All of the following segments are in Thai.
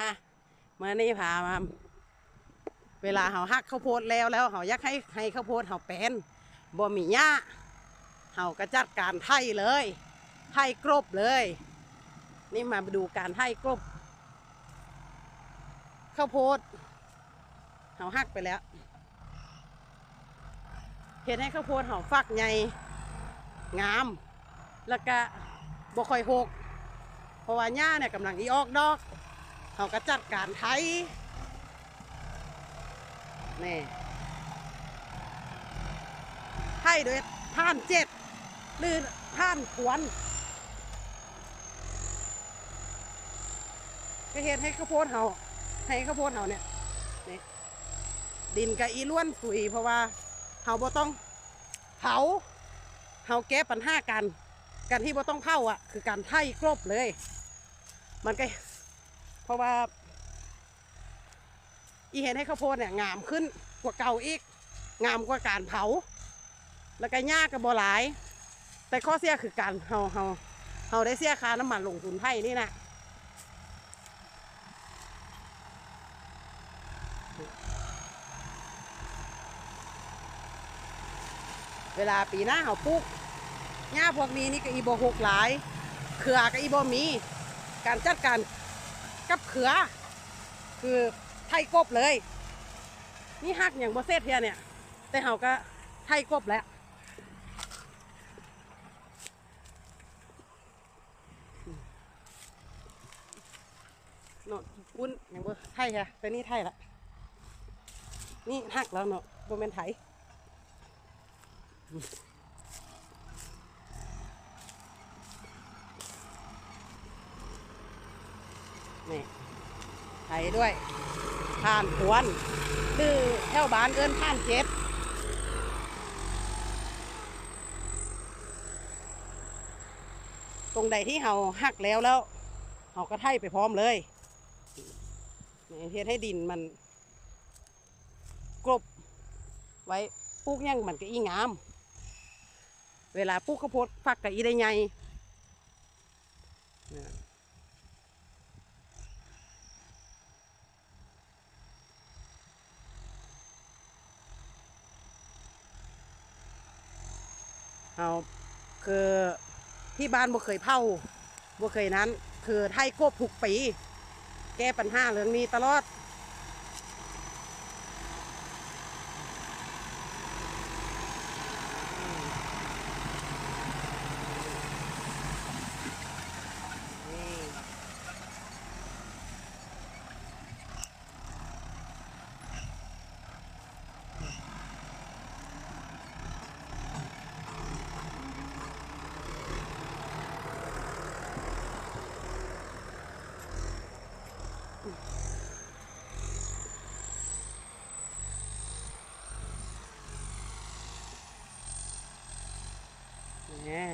มาเมื่อนี้พามาเวลาเขาหักข้าวโพดแล้วแล้วเขาอยากให้ให้ข้าวโพดเขาเป็นบ่มีหญ้าเขาก็จัดการไถเลยไถกรบเลย นี่มาดูการไถกรบข้าวโพดเขาหักไปแล้วเห็นให้ข้าวโพดเขาฟักใหญ่งาม แล้วก็บ่ค่อยหกเพราะว่าหญ้าเนี่ยกำลังอีออกดอก เขาก็จัดการไถนี่ไถโดยท่านเจ็ดหรือท่านขวนก็เห็นให้ข้าวโพดเขาให้ข้าวโพดเขาเนี่ยนี่ดินกับอีล้วนสุยเพราะว่าเขาบ่ต้องเผาเขาแก้ปัญหากันการที่บ่ต้องเผาอะ คือการไถกรบเลย มันก็ ราะว่า อีเห็นให้ข้าวโพดเนี่ยงามขึ้นกว่าเก่าอีก งามกว่าการเผา แล้วก็ยากกับบหลาย แต่ข้อเสียคือการเฮาเฮาเฮาได้เสียค่าน้ำมันลงทุนไผ่นี่นะเวลาปีหน้าเฮาปลูกหญ้าพวกนี้นี่ก็อีโบหกหลาย เขือก็อีโบมี การจัดการ กับเขือ คือไทยกบเลย นี่หักอย่างบเซตเทียเนี่ย แต่เขาก็ไทยกบแล้วเนาะปุ้นอย่างบ่ไทยค่ะแต่นี่ไทยละนี่หักแล้วเนาะบ่เป็นไทย นี่ไทยด้วยผ่านขวนคือแถวบ้านเอิ้นผ่านเจ็ดตรงใดที่เราหักแล้วแล้วเราก็ไถไปพร้อมเลยเฮ็ดให้ดินมันกรบไว้ปลูกหยังมันก็อีงาม เวลาปลูกข้าวโพดฟักกับอีได้ไง เอาคือที่บ้านบ่เคยเผาบ่เคยนั้น คือไทยกบผูกปี แก้ปัญหาเรื่องนี้ตลอด นี่แหม่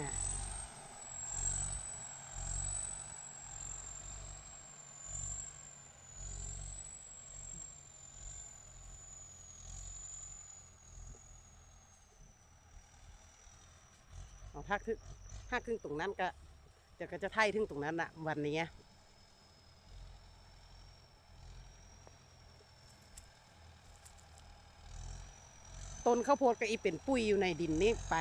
ห้าถ้าคือถ้าครึ่งตรงนั้นก็จะก็จะไถ่ถึงตรงนั้นอะวันนี้ต้นข้าวโพดก็อีเป็นปุ้ยอยู่ในดินนี่ไป